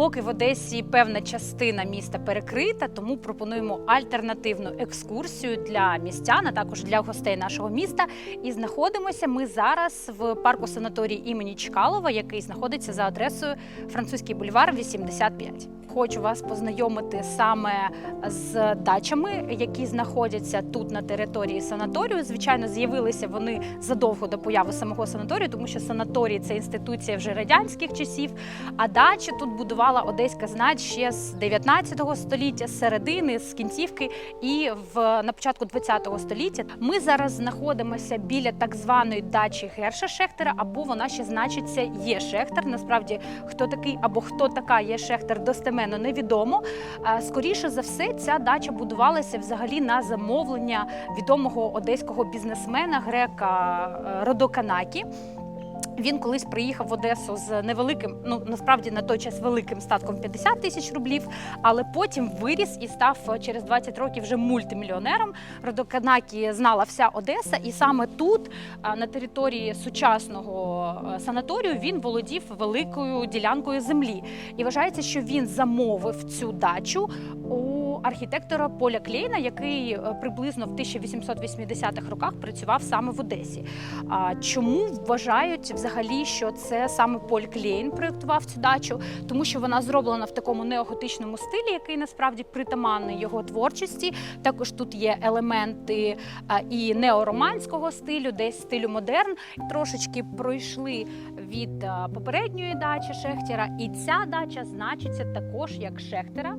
Поки в Одесі певна частина міста перекрита, тому пропонуємо альтернативну екскурсію для містян, а також для гостей нашого міста. І знаходимося ми зараз в парку санаторій імені Чкалова, який знаходиться за адресою Французький бульвар 85. Хочу вас познайомити саме з дачами, які знаходяться тут на території санаторію. Звичайно, з'явилися вони задовго до появи самого санаторію, тому що санаторій це інституція вже радянських часів. А дачі тут будувала одеська знать ще з 19 століття, з середини, з кінцівки і в на початку 20 століття. Ми зараз знаходимося біля так званої дачі Герша Шехтера, або вона ще значиться є Шехтер. Насправді, хто такий або хто така є Шехтер, достеменно невідомо. Скоріше за все, ця дача будувалася взагалі на замовлення відомого одеського бізнесмена грека е, Родоканакі. Він колись приїхав в Одесу з невеликим, ну насправді на той час великим статком 50 тисяч рублів, але потім виріс і став е, через 20 років вже мультимільйонером. Родоканакі знала вся Одеса, і саме тут, е, на території сучасного е, санаторію, він володів великою ділянкою землі. І вважається, що він замовив цю дачу у архітектора Поля Клейна, який е, приблизно в 1880-х роках працював саме в Одесі. А чому вважають взагалі, що це саме Поль Клейн проєктував цю дачу? Тому що вона зроблена в такому неоготичному стилі, який насправді притаманний його творчості. Також тут є елементи і неороманського стилю, десь стилю модерн. Трошечки пройшли від попередньої дачі Шехтера, і ця дача значиться також як Шехтера.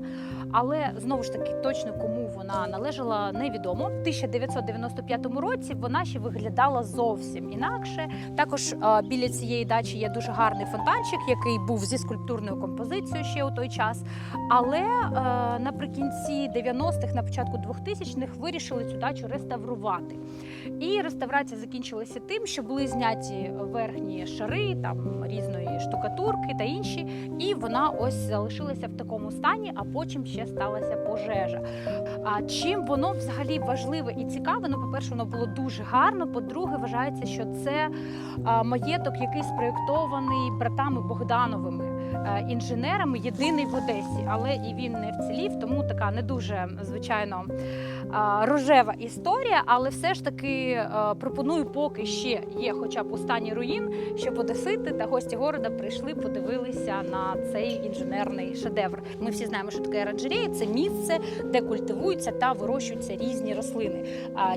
Але знову ж таки, точно кому вона належала, невідомо. В 1995 році вона ще виглядала зовсім інакше. Також е, біля цієї дачі є дуже гарний фонтанчик, який був зі скульптурною композицією ще у той час. Але е, наприкінці 90-х, на початку 2000-х вирішили цю дачу реставрувати. І реставрація закінчилася тим, що були зняті верхні шари, там різної штукатурки та інші, і вона ось залишилася в такому стані, а потім ще сталася пожежа. А чим воно взагалі важливе і цікаве? Ну, по-перше, воно було дуже гарно. По-друге, вважається, що це маєток, який спроєктований братами Богдановими. Е, Інженерами єдиний в Одесі, але і він не вцілів, тому така не дуже звичайно рожева історія. Але все ж таки е, пропоную, поки ще є, хоча б у стані руїн, щоб одесити та гості города прийшли, подивилися на цей інженерний шедевр. Ми всі знаємо, що таке оранжерея – це місце, де культивуються та вирощуються різні рослини.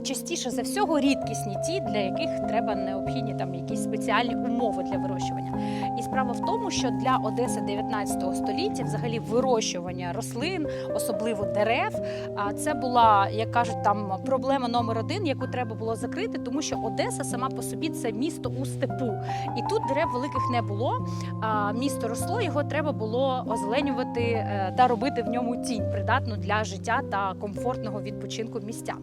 Частіше за всього рідкісні ті, для яких треба необхідні там якісь спеціальні умови для вирощування. І справа в тому, що для Одеси 19 століття взагалі вирощування рослин, особливо дерев, а це була, як кажуть, там проблема номер один, яку треба було закрити, тому що Одеса сама по собі це місто у степу, і тут дерев великих не було. Місто росло, його треба було озеленювати е, та робити в ньому тінь, придатну для життя та комфортного відпочинку містян.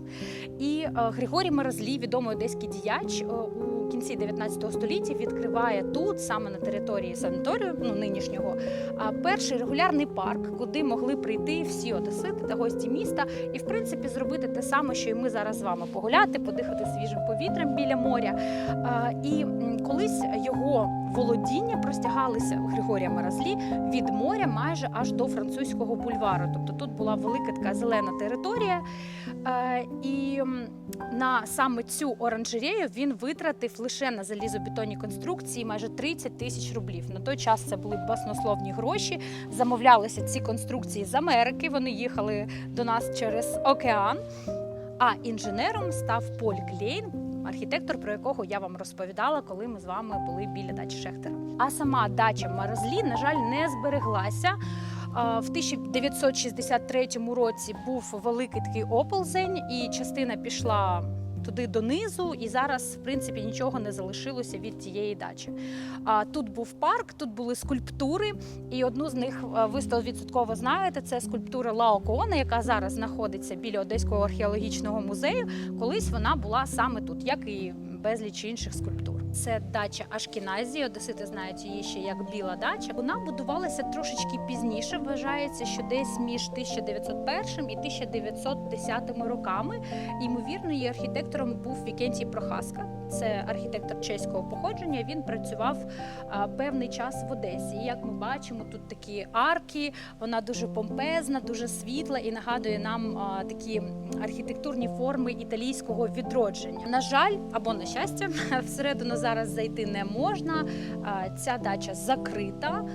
І е, Григорій Мерезлій, відомий одеський діяч, е, у кінці 19 століття відкриває тут, саме на території санаторію, ну нинішнього, а, перший регулярний парк, куди могли прийти всі одесити та гості міста, і в принципі зробити те саме, що і ми зараз з вами погуляти, подихати свіжим повітрям біля моря. І колись його володіння простягалися Григорія Маразлі від моря майже аж до французького бульвару. Тобто тут була велика така зелена територія. І на саме цю оранжерею він витратив лише на залізобетонні конструкції майже 30 тисяч рублів. На той час це були баснословні гроші. Замовлялися ці конструкції з Америки. Вони їхали до нас через океан. А інженером став Поль Клейн, архітектор, про якого я вам розповідала, коли ми з вами були біля дачі Шехтера. А сама дача Маразлі, на жаль, не збереглася. В 1963 році був великий такий оползень, і частина пішла туди донизу, і зараз, в принципі, нічого не залишилося від тієї дачі. А тут був парк, тут були скульптури, і одну з них е, ви 100% знаєте. Це скульптура Лаокоона, яка зараз знаходиться біля Одеського археологічного музею. Колись вона була саме тут, як і безліч інших скульптур. Це дача Ашкіназі. Одесити знають її ще як Біла дача. Вона будувалася трошечки пізніше. Вважається, що десь між 1901 і 1910 роками. Ймовірно, її архітектором був Вікентій Прохаска. Це архітектор чеського походження. Він працював певний час в Одесі. І як ми бачимо, тут такі арки. Вона дуже помпезна, дуже світла і нагадує нам такі архітектурні форми італійського відродження. На жаль, або на щастя, всередину зараз зайти не можна. Ця дача закрита.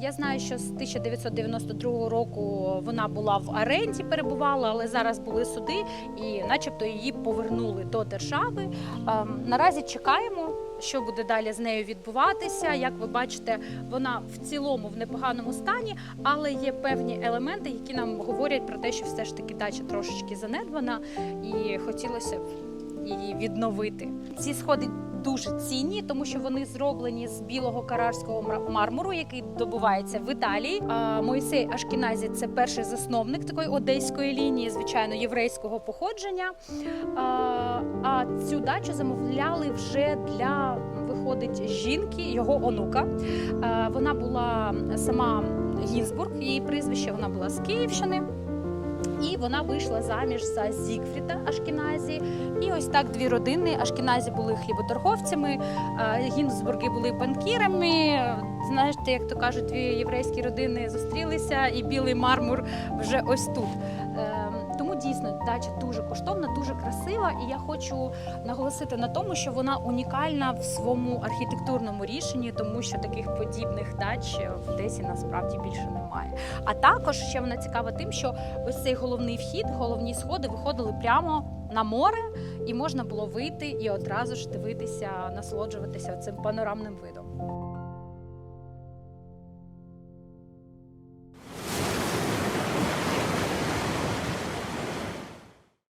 Я знаю, що з 1992 року вона була в оренді, перебувала, але зараз були суди, і, начебто, її повернули до держави. Наразі чекаємо. Що буде далі з нею відбуватися? Як ви бачите, вона в цілому в непоганому стані, але є певні елементи, які нам говорять про те, що все ж таки дача трошечки занедбана, і хотілося б її відновити. Ці сходи дуже цінні, тому що вони зроблені з білого карарського мармуру, який добувається в Італії. А Моїсей Ашкіназі це перший засновник такої одеської лінії, звичайно, єврейського походження. А, цю дачу замовляли вже для виходить жінки, його онука. Вона була сама Гінзбург, її прізвище, вона була з Київщини. І вона вийшла заміж за Зігфріда Ашкіназі. І ось так дві родини. Ашкіназі були хліботорговцями, Гінзбурги були банкірами. Знаєте, як то кажуть, дві єврейські родини зустрілися, і білий мармур вже ось тут. Дача дуже коштовна, дуже красива, і я хочу наголосити на тому, що вона унікальна в своєму архітектурному рішенні, тому що таких подібних дач в Одесі насправді більше немає. А також ще вона цікава тим, що ось цей головний вхід, головні сходи виходили прямо на море, і можна було вийти і одразу ж дивитися, насолоджуватися цим панорамним видом.